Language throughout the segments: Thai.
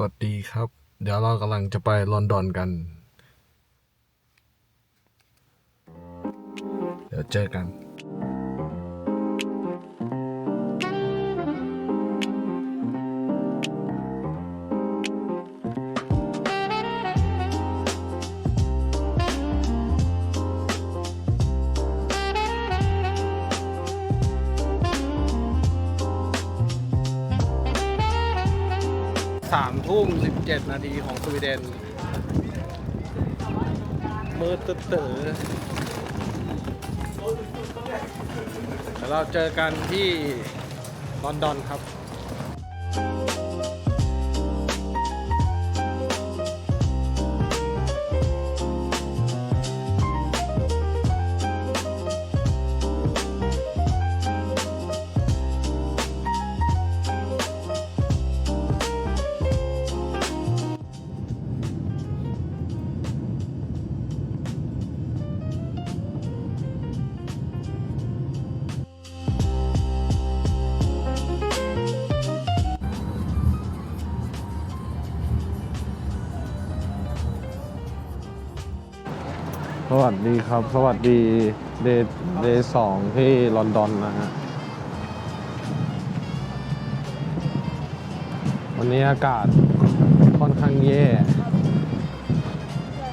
วัสดีครับ เดี๋ยวเรากำลังจะไปลอนดอนกัน เดี๋ยวเจอกัน สามทุ่มสิบเจ็ดนาทีของสวีเดน มืดตึ๊ดตือเดี๋ยวเราเจอกันที่ลอนดอนครับ สวัสดีครับ สวัสดีเดย์เดย์สองที่ลอนดอนนะฮะ วันนี้อากาศค่อนข้างแย่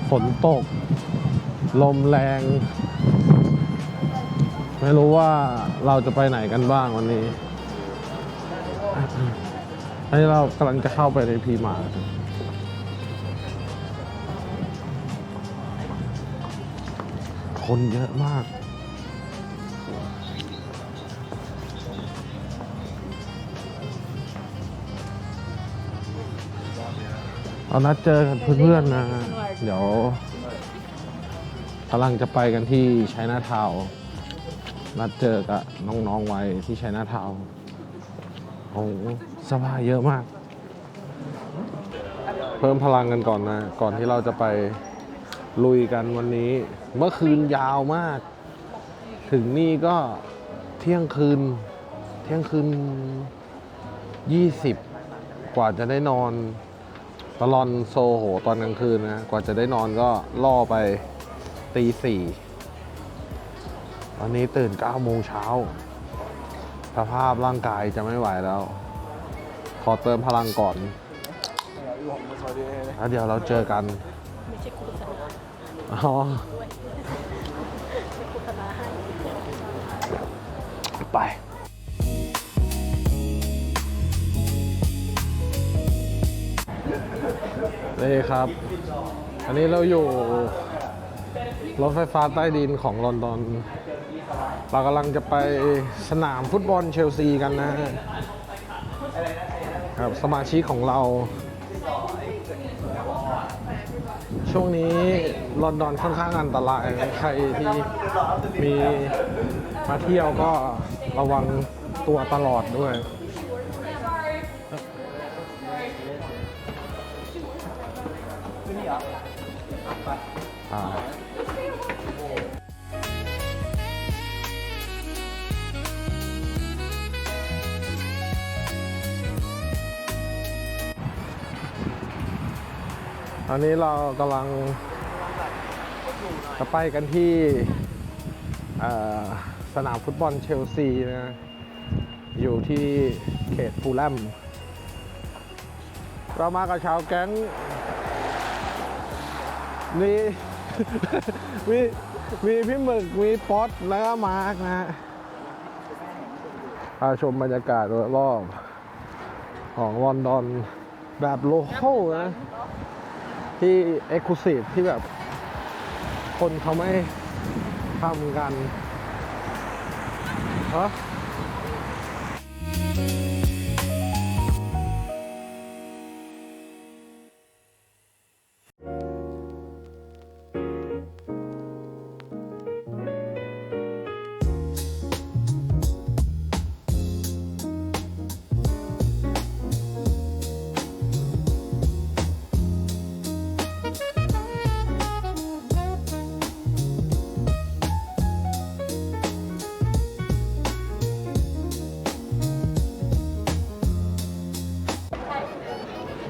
ฝนตก ลมแรง ไม่รู้ว่าเราจะไปไหนกันบ้างวันนี้อันนี้เรากำลังจะเข้าไปในพีมาร์ คนเยอะมากเรานัดเจอกันเพื่อนๆนะ เดี๋ยวกำลังจะไปกันที่ชัยนาทาวน์นัดเจอกับน้องๆไว้ที่ชัยนาทาวน์โอ้โหสภาเยอะมาก เพิ่มพลังกันก่อนนะ ก่อนที่เราจะไป ลุยกันวันนี้ เมื่อคืนยาวมาก ถึงนี่ก็เที่ยงคืน เที่ยงคืน 20 กว่าจะได้นอนตลอนโซโหตอนกลางคืนนะ กว่าจะได้นอนก็ล่อไปตีสี่วันนี้ตื่น9โมงเช้า สภาพร่างกายจะไม่ไหวแล้ว ขอเติมพลังก่อนแล้วเดี๋ยวเราเจอกัน อ๋อไปนี่ครับ อันนี้เราอยู่รถไฟฟ้าใต้ดินของลอนดอน เรากำลังจะไปสนามฟุตบอลเชลซีกันนะครับสมาชิกของเรา ช่วงนี้ลอนดอนค่อนข้างอันตรายใครที่มีมาเที่ยวก็ระวังตัวตลอดด้วย อ่า อนนี้เรากำลังจะไปกันที่สนามฟุตบอลเชลซีนะอยู่ที่เขตฟูลแลมเรามากับชาวแก๊งมีมีมีพี่หมึก มีป๊อตแล้วก็มาร์กนะฮะพาชมบรรยากาศรอบของลอนดอนแบบโลคอลนะ ที่เอ็กซ์คลูซีฟที่แบบ คนเขาไม่ทำกันฮะ「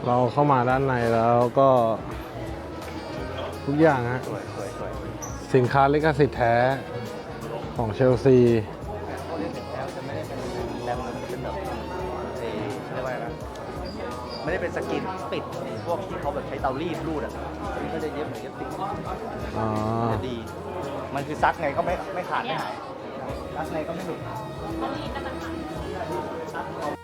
เราเข้ามาด้านในแล้วก็ทุกอย่างฮะสวยสวยสวยสินค้าลิขสิทธิ์แท้ของเชลซีเขาเรียกถึงแล้วจะไม่ได้เป็นแรมมันเป็นแบบเออเรียกว่าอะไรนะไม่ได้เป็นสกินปิดพวกที่เขาแบบใช้เตารีดรูดอะอันนี้ก็จะเย็บเหมือนเย็บติดอ๋อจะดี มันคือซักไงก็ไม่ไม่ขาดไม่หายซักไงก็ไม่หลุดเดี๋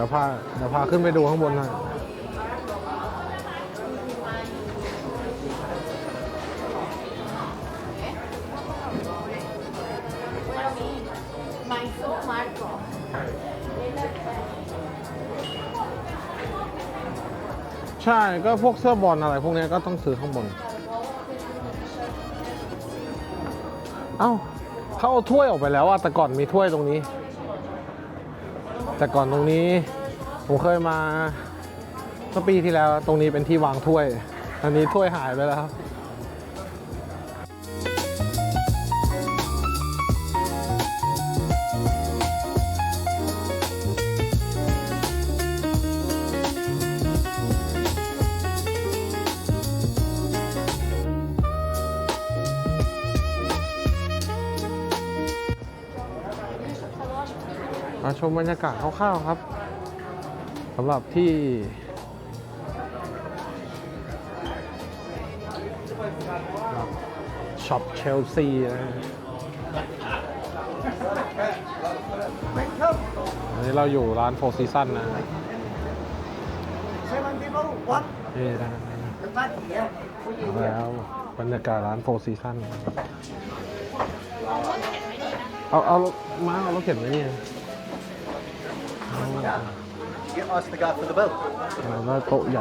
ี๋ยวพาเดี๋ยวพาขึ้นไปดูข้างบนหน่อยใช่ก็พวกเสื้อบอลอะไรพวกนี้ก็ต้องซื้อข้างบน เอ้าเขาเอาถ้วยออกไปแล้วอะแต่ก่อนมีถ้วยตรงนี้ แต่ก่อนตรงนี้ผมเคยมาเมื่อปีที่แล้วตรงนี้เป็นที่วางถ้วย อันนี้ถ้วยหายไปแล้ว มาชมบรรยากาศคร่าวๆครับสำหรับที่ช็อปเชลซีนะอันนี้เราอยู่ร้านโฟร์ซีซันนะใช่มันที่เขาวัดนี่นะแล้วบรรยากาศร้านโฟร์ซีซันเอา เอา มา เอารถเข็นไว้นี่ Get us the guy for the boat แล้วก็โต๊ะให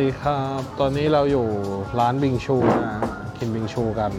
ดีครับ ตอนนี้เราอยู่ร้านบิงชูนะ กินบิงชูกัน